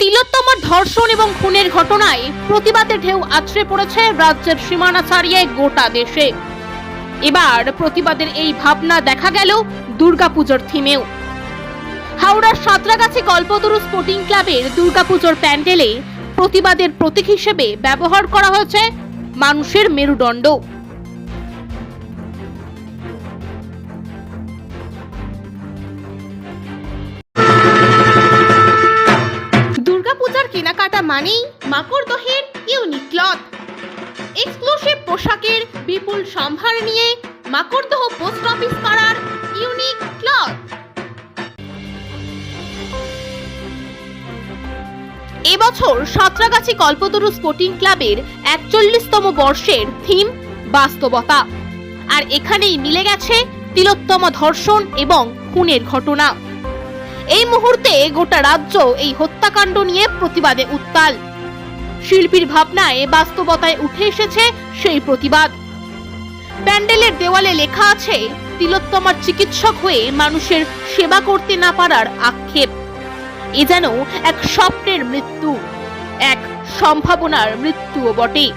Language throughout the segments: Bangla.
তিলোত্তমার ধর্ষণ এবং খুনের ঘটনায় প্রতিবাদের ঢেউ আছড়ে পড়েছে রাজ্যের সীমানা ছাড়িয়ে গোটা দেশে। এবার প্রতিবাদের এই ভাবনা দেখা গেল দুর্গাপুজোর থিমেও। হাওড়ার সাঁতরাগাছি কল্পতরু স্পোর্টিং ক্লাবের দুর্গাপুজোর প্যান্ডেলে প্রতিবাদের প্রতীক হিসেবে ব্যবহার করা হয়েছে মানুষের মেরুদণ্ড। মানেই ইউনিক ক্লথ। এক্সক্লুসিভ পোশাকের বিপুল সম্ভার নিয়ে মাকড়দহ পোস্ট অফিস পাড়ার ইউনিক ক্লথ। এবছর সাঁতরাগাছি কল্পতরু স্পোর্টিং ক্লাবের একচল্লিশতম বর্ষের থিম বাস্তবতা। আর এখানেই মিলে গেছে তিলোত্তম ধর্ষণ এবং খুনের ঘটনা। এই মুহূর্তে গোটা রাজ্য এই হত্যাকাণ্ড নিয়ে প্রতিবাদে উত্তাল। শিল্পীর ভাবনায় বাস্তবতায় উঠে এসেছে সেই প্রতিবাদ। প্যান্ডেলের দেওয়ালে লেখা আছে, তিলোত্তমার চিকিৎসক হয়ে মানুষের সেবা করতে না পারার আক্ষেপ। এ যেন এক স্বপ্নের মৃত্যু, এক সম্ভাবনার মৃত্যুও বটে।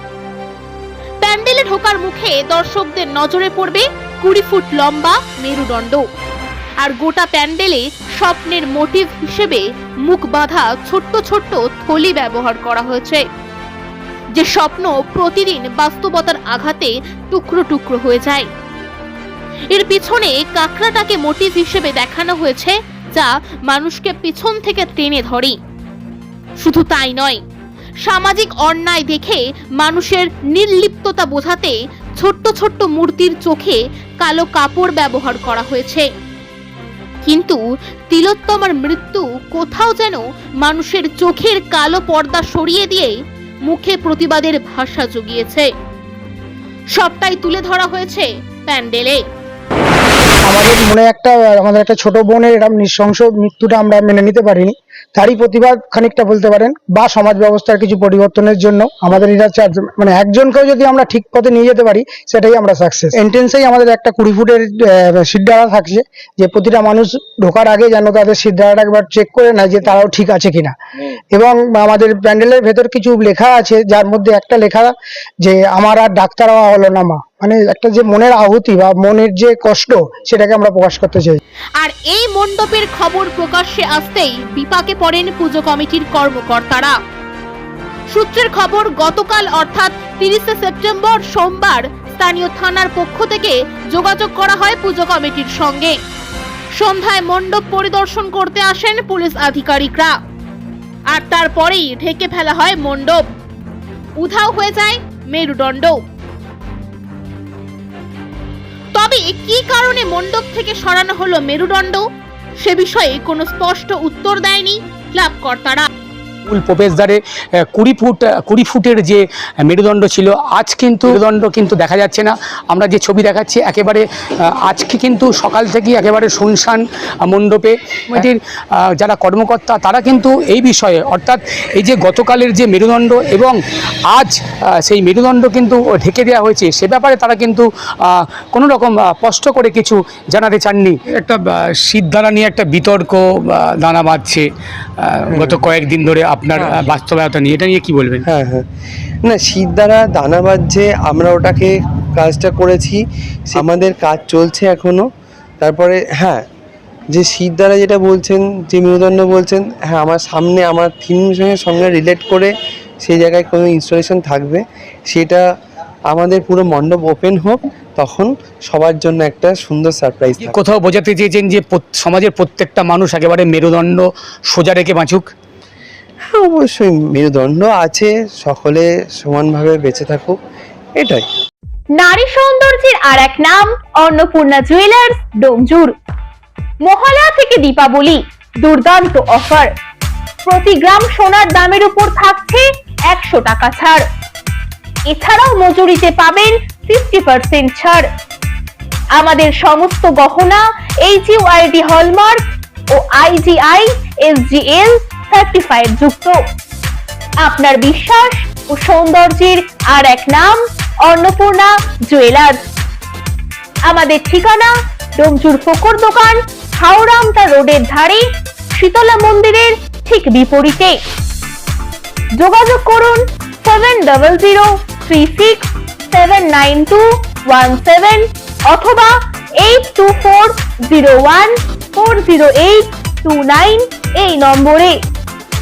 প্যান্ডেলে ঢোকার মুখে দর্শকদের নজরে পড়বে কুড়ি ফুট লম্বা মেরুদণ্ড। আর গোটা প্যান্ডেলে স্বপ্নের মোটিভ হিসেবে মুখ বাঁধা ছোট্ট ছোট্ট থলি ব্যবহার করা হয়েছে। যে স্বপ্ন প্রতিদিন বাস্তবতার আঘাতে টুকরো টুকরো হয়ে যায়। এর পিছনে কাঁকড়াটাকে মোটিভ হিসেবে দেখানো হয়েছে, যা মানুষকে পিছন থেকে টেনে ধরে। শুধু তাই নয়, সামাজিক অন্যায় দেখে মানুষের নির্লিপ্ততা বোঝাতে ছোট্ট ছোট্ট মূর্তির চোখে কালো কাপড় ব্যবহার করা হয়েছে। কিন্তু তিলোত্তমার মৃত্যু কোথাও যেন মানুষের চোখের কালো পর্দা সরিয়ে দিয়ে মুখে প্রতিবাদের ভাষা জুগিয়েছে। সবটাই তুলে ধরা হয়েছে প্যান্ডেলে। আমাদের মনে একটা, আমাদের একটা ছোট বোনের এরকম নৃশংস মৃত্যুটা আমরা মেনে নিতে পারিনি। তারই প্রতিবাদ খানিকটা বলতে পারেন, বা সমাজ ব্যবস্থার কিছু পরিবর্তনের জন্য আমাদের এটা মানে একজনকেও যদি আমরা ঠিক পথে নিয়ে যেতে পারি, সেটাই আমরা সাকসেস এন্ট্রেন্সেই আমাদের একটা কুড়ি ফুটের সিদ্ধারা থাকছে, যে প্রতিটা মানুষ ঢোকার আগে যেন তাদের সিদ্ধারাটা একবার চেক করে নেয় যে তারাও ঠিক আছে কিনা। এবং আমাদের প্যান্ডেলের ভেতর কিছু লেখা আছে, যার মধ্যে একটা লেখা যে, আমার আর ডাক্তার হওয়া হলো না, মা। মানে একটা যে মনের আহুতি বা মনের যে কষ্ট, সেটাকে আমরা প্রকাশ করতে চাই। আর এই মণ্ডপের খবর প্রকাশ্যে আসতেই বিপাকে পড়েন পুজো কমিটির কর্মকর্তারা। সূত্রের খবর, গতকাল অর্থাৎ তিরিশে সেপ্টেম্বর সোমবার স্থানীয় থানার পক্ষ থেকে যোগাযোগ করা হয় পুজো কমিটির সঙ্গে। সন্ধ্যায় মণ্ডপ পরিদর্শন করতে আসেন পুলিশ আধিকারিকরা। আর তারপরেই ঢেকে ফেলা হয় মণ্ডপ। উধাও হয়ে যায় মেরুদণ্ড। তবে কি কারণে মণ্ডপ থেকে সরানো হলো মেরুদণ্ড? সে বিষয়ে কোনো স্পষ্ট উত্তর দেয়নি ক্লাব কর্তারা মূল প্রবেশদ্বারে কুড়ি ফুট কুড়ি ফুটের যে মেরুদণ্ড ছিল, আজ কিন্তু মেরুদণ্ড কিন্তু দেখা যাচ্ছে না। আমরা যে ছবি দেখাচ্ছি, একেবারে আজকে কিন্তু সকাল থেকেই একেবারে শুনশান মণ্ডপে। কমিটির যারা কর্মকর্তা, তারা কিন্তু এই বিষয়ে, অর্থাৎ এই যে গতকালের যে মেরুদণ্ড এবং আজ সেই মেরুদণ্ড কিন্তু ঢেকে দেওয়া হয়েছে, সে ব্যাপারে তারা কিন্তু কোনো রকম স্পষ্ট করে কিছু জানাতে চাননি। একটা সিদ্ধারা নিয়ে একটা বিতর্ক দানা বাঁধছে গত কয়েকদিন ধরে আপনার আহ, বাস্তবতা নিয়ে এটা নিয়ে কি বলবেন? হ্যাঁ হ্যাঁ। না শীত দ্বারা দানা বাজছে আমরা ওটাকে কাজটা করেছি। আমাদের কাজ চলছে এখনও। তারপরে হ্যাঁ যে শীত দ্বারা যেটা বলছেন যে মেরুদণ্ড বলছেন হ্যাঁ আমার সামনে আমার থিম সঙ্গে সঙ্গে রিলেট করে সেই জায়গায় কোনো ইনস্টলেশন থাকবে। সেটা আমাদের পুরো মণ্ডপ ওপেন হোক তখন সবার জন্য একটা সুন্দর সারপ্রাইজ কোথাও বোঝাতে চেয়েছেন যে সমাজের প্রত্যেকটা মানুষ একেবারে মেরুদণ্ড সোজা রেখে বাঁচুক? হ্যাঁ অবশ্যই। মেরুদণ্ড আছে, সকলে সমানভাবে বেঁচে থাকুক, এটাই। নারী সৌন্দর্যের আর এক নাম, অন্নপূর্ণা জুয়েলার্স, ডোমজুর। মহালয়া থেকে দীপাবলি, দুর্দান্ত অফার। প্রতি গ্রাম সোনার দামের উপর থাকছে একশো টাকা ছাড়। এছাড়াও মজুরিতে পাবেন ফিফটি পার্সেন্ট ছাড়। আমাদের সমস্ত গহনা এইচইউআইডি হলমার্ক ও আইজিআই এসজিএল সার্টিফাইড যুক্ত। আপনার বিশ্বাস ও সৌন্দর্যের আর এক নাম, অন্নপূর্ণা জুয়েলার্স। আমাদের ঠিকানা ডোমচুর ফোকর দোকান হাওড়ামটা রোডের ধারে, শীতলা মন্দিরের ঠিক বিপরীতে। যোগাযোগ করুন seven double zero three six seven nine two one seven অথবা eight two four zero one four zero eight two nine এই নম্বরে।